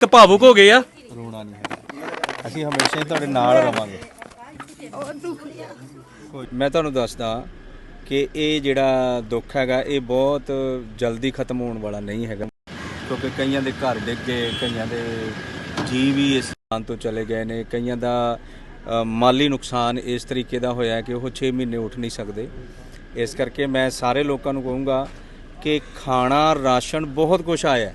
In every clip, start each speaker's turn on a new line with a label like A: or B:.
A: ਕਿ ਭਾਵੁਕ ਹੋ ਗਏ ਆ।
B: ਰੋਣਾ ਨਹੀਂ ਹੈਗਾ। ਅਸੀਂ ਹਮੇਸ਼ਾ ਹੀ ਤੁਹਾਡੇ ਨਾਲ ਰਵਾਂਗੇ। ਮੈਂ ਤੁਹਾਨੂੰ ਦੱਸਦਾ ਕਿ ਇਹ ਜਿਹੜਾ ਦੁੱਖ ਹੈਗਾ ਇਹ ਬਹੁਤ ਜਲਦੀ ਖਤਮ ਹੋਣ ਵਾਲਾ ਨਹੀਂ ਹੈਗਾ। ਕਿਉਂਕਿ ਕਈਆਂ ਦੇ ਘਰ ਡਿੱਗ ਗਏ ਕਈਆਂ ਦੇ ਜੀ ਵੀ ਇਸ ਸਥਾਨ ਤੋਂ ਚਲੇ ਗਏ ਨੇ। ਕਈਆਂ ਦਾ ਅ, ਮਾਲੀ ਨੁਕਸਾਨ ਇਸ ਤਰੀਕੇ ਦਾ ਹੋਇਆ ਹੈ ਕਿ ਉਹ 6 ਮਹੀਨੇ ਉੱਠ ਨਹੀਂ ਸਕਦੇ। ਇਸ ਕਰਕੇ ਮੈਂ ਸਾਰੇ ਲੋਕਾਂ ਨੂੰ ਕਹੂੰਗਾ ਕਿ ਖਾਣਾ ਰਾਸ਼ਨ ਬਹੁਤ ਕੁਝ ਆਇਆ। ਹੈ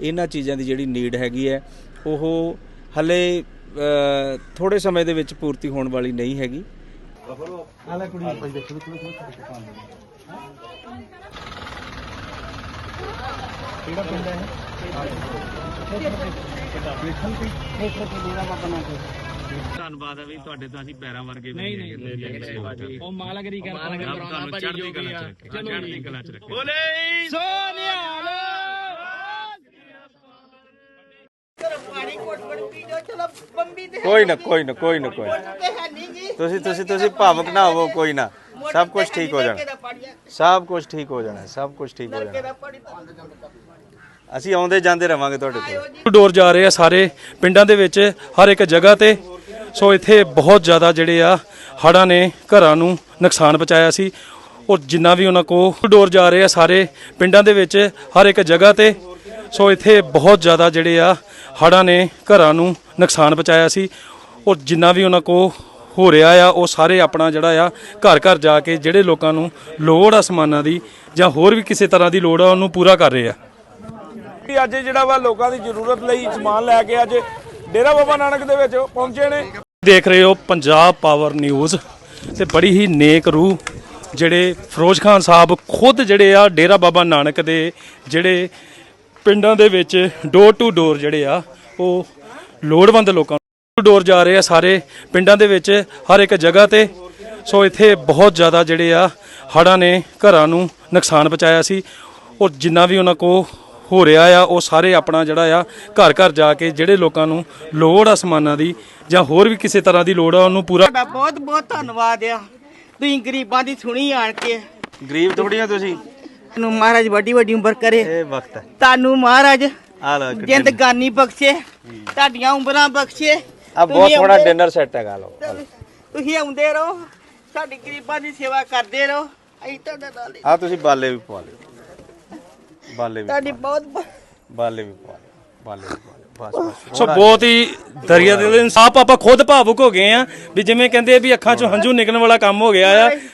B: ਇਹਨਾਂ ਚੀਜ਼ਾਂ ਦੀ ਜਿਹੜੀ ਨੀਡ ਹੈਗੀ ਹੈ ਉਹ ਹਲੇ ਥੋੜੇ ਸਮੇਂ ਦੇ ਵਿੱਚ ਪੂਰਤੀ ਹੋਣ ਵਾਲੀ ਨਹੀਂ ਹੈਗੀ।
A: ਧੰਨਵਾਦ ਹੈ ਵੀ ਤੁਹਾਡੇ ਤਾਂ ਅਸੀਂ ਪੈਰਾਂ ਵਰਗੇ ਨਹੀਂ ਨਹੀਂ ਉਹ ਮਾਲਗਰੀ ਕਰ ਤੁਹਾਨੂੰ ਚੜ੍ਹਦੀ ਕਲਾ ਚ ਰੱਖੇ ਚੜ੍ਹਦੀ ਕਲਾ ਚ ਰੱਖੇ। ਬੋਲੇ। ਸੋਨਿਆਲ
C: ਪਾਣੀ ਕੋਟ ਕੋਟ ਪੀ ਜੋ ਚਲੋ ਬੰਬੀ ਤੇ
B: ਕੋਈ ਨਾ ਕੋਈ ਨਾ ਕੋਈ ਨਾ ਕੋਈ ਨਾ। ਤੁਸੀਂ ਤੁਸੀਂ ਤੁਸੀਂ ਭਾਵੁਕ ਨਾ ਹੋਵੋ ਕੋਈ ਨਾ। ਸਭ ਕੁਝ ਠੀਕ ਹੋ ਜਾਣਾ। ਸਭ ਕੁਝ ਠੀਕ ਹੋ ਜਾਣਾ ਸਭ ਕੁਝ ਠੀਕ ਹੋ ਜਾਣਾ। ਅਸੀਂ ਆਉਂਦੇ ਜਾਂਦੇ ਰਵਾਂਗੇ ਤੁਹਾਡੇ ਕੋਲ।
A: ਡੋਰ ਜਾ ਰਹੇ ਆ ਸਾਰੇ ਪਿੰਡਾਂ ਦੇ ਵਿੱਚ ਹਰ ਇੱਕ ਜਗ੍ਹਾ ਤੇ। ਸੋ ਇੱਥੇ ਬਹੁਤ ਜ਼ਿਆਦਾ ਜਿਹੜੇ ਆ ਹੜ੍ਹਾਂ ਨੇ ਘਰਾਂ ਨੂੰ ਨੁਕਸਾਨ ਪਹੁੰਚਾਇਆ ਸੀ। ਔਰ ਜਿੰਨਾ ਵੀ ਉਹਨਾਂ ਕੋ ਡੋਰ ਜਾ ਰਹੇ ਆ ਸਾਰੇ ਪਿੰਡਾਂ ਦੇ ਵਿੱਚ ਹਰ ਇੱਕ ਜਗ੍ਹਾ ਤੇ। ਸੋ ਇੱਥੇ ਬਹੁਤ ਜ਼ਿਆਦਾ ਜਿਹੜੇ ਆ ਹੜ੍ਹਾਂ ਨੇ ਘਰਾਂ ਨੂੰ ਨੁਕਸਾਨ ਪਹੁੰਚਾਇਆ ਸੀ। ਔਰ ਜਿੰਨਾ ਵੀ ਉਹਨਾਂ ਕੋ ਹੋ ਰਿਹਾ ਆ ਉਹ ਸਾਰੇ ਆਪਣਾ ਜਿਹੜਾ ਆ ਘਰ ਘਰ ਜਾ ਕੇ ਜਿਹੜੇ ਲੋਕਾਂ ਨੂੰ ਲੋੜ ਆ ਸਮਾਨਾਂ ਦੀ ਜਾਂ ਹੋਰ ਵੀ ਕਿਸੇ ਤਰ੍ਹਾਂ ਦੀ ਲੋੜ ਆ ਉਹਨੂੰ ਪੂਰਾ ਕਰ ਰਹੇ ਆ।
D: ਅੱਜ ਜਿਹੜਾ ਵਾ ਲੋਕਾਂ ਦੀ ਜ਼ਰੂਰਤ ਲਈ ਸਮਾਨ ਲੈ ਕੇ ਅੱਜ ਡੇਰਾ ਬਾਬਾ ਨਾਨਕ ਦੇ ਵਿੱਚ ਪਹੁੰਚੇ ਨੇ।
A: ਦੇਖ ਰਹੇ ਹੋ ਪੰਜਾਬ ਪਾਵਰ ਨਿਊਜ਼ ਤੇ ਬੜੀ ਹੀ ਨੇਕ ਰੂਹ ਜਿਹੜੇ ਫਿਰੋਜ਼ ਖਾਨ ਸਾਹਿਬ ਖੁਦ ਜਿਹੜੇ ਆ ਡੇਰਾ ਬਾਬਾ ਨਾਨਕ ਦੇ ਜਿਹੜੇ ਪਿੰਡਾਂ ਦੇ ਵਿੱਚ ਡੋਰ ਟੂ ਡੋਰ ਜਿਹੜੇ ਆ ਉਹ ਲੋੜਵੰਦ ਲੋਕਾਂ ਨੂੰ ਡੋਰ ਜਾ ਰਹੇ ਆ ਸਾਰੇ ਪਿੰਡਾਂ ਦੇ ਵਿੱਚ ਹਰ ਇੱਕ ਜਗ੍ਹਾ ਤੇ। ਸੋ ਇੱਥੇ ਬਹੁਤ ਜ਼ਿਆਦਾ ਜਿਹੜੇ ਆ ਹੜ੍ਹਾਂ ਨੇ ਘਰਾਂ ਨੂੰ ਨੁਕਸਾਨ ਪਹੁੰਚਾਇਆ ਸੀ। ਔਰ ਜਿੰਨਾ ਵੀ ਉਹਨਾਂ ਕੋ ਹੋ ਰਿਹਾ ਆ ਉਹ ਸਾਰੇ ਆਪਣਾ ਜਿਹੜਾ ਆ ਘਰ ਘਰ ਜਾ ਕੇ ਜਿਹੜੇ ਲੋਕਾਂ ਨੂੰ ਲੋੜ ਆ ਸਮਾਨਾਂ ਦੀ ਜਾਂ ਹੋਰ ਵੀ ਕਿਸੇ ਤਰ੍ਹਾਂ ਦੀ ਲੋੜ ਆ ਉਹਨੂੰ ਪੂਰਾ
C: ਤੁਹਾਡਾ ਬਹੁਤ ਬਹੁਤ ਧੰਨਵਾਦ ਆ। ਤੁਸੀਂ ਗਰੀਬਾਂ ਦੀ ਸੁਣੀ ਆਣ ਕੇ।
B: ਗਰੀਬ ਥੋੜੀਆਂ ਤੁਸੀਂ?
C: ਨੂੰ ਮਹਾਰਾਜ ਵੱਡੀ ਵੱਡੀ ਉਮਰ ਕਰੇ।
B: ਇਹ ਵਕਤ ਹੈ।
C: ਤੁਹਾਨੂੰ ਮਹਾਰਾਜ
B: ਆ ਲਓ ਇੱਕ
C: ਜ਼ਿੰਦਗਾਨੀ ਬਖਸ਼ੇ ਤੁਹਾਡੀਆਂ ਉਮਰਾਂ ਬਖਸ਼ੇ।
B: ਆ ਬਹੁਤ
C: ਤੁਸੀਂ ਆਉਂਦੇ-
B: ਡਿਨਰ ਸੈੱਟ ਹੈਗਾ ਲਓ
C: ਤੁਸੀਂ ਆਉਂਦੇ ਰਹੋ ਸਾਡੀ ਗਰੀਬਾਂ ਦੀ ਸੇਵਾ ਕਰਦੇ ਰਹੋ। ਅਸੀਂ ਤੁਹਾਡੇ ਨਾਲ ਹੀ।
B: ਆ ਤੁਸੀਂ ਬਾਲੇ ਵੀ ਪਵਾ ਲਿਓ। ਬਾਲੇ ਵੀ
C: ਤੁਹਾਡੀ ਬਹੁਤ ਬਹੁਤ
B: ਬਾਲੇ ਵੀ ਪਵਾ ਲਿਓ ਬਾਲੇ ਵੀ ਪਵਾ ਲਿਓ। ਬਸ ਬਸ।
A: ਸੋ ਬਹੁਤ ਹੀ ਦਰਿਆ ਦੇ ਇਨਸਾਫ ਆਪਾਂ ਖੁਦ ਭਾਵੁਕ ਹੋ ਗਏ ਆ ਵੀ ਜਿਵੇਂ ਕਹਿੰਦੇ ਆ ਵੀ ਅੱਖਾਂ ਚੋਂ ਹੰਝੂ ਨਿਕਲਣ ਵਾਲਾ ਕੰਮ ਹੋ ਗਿਆ ਆ।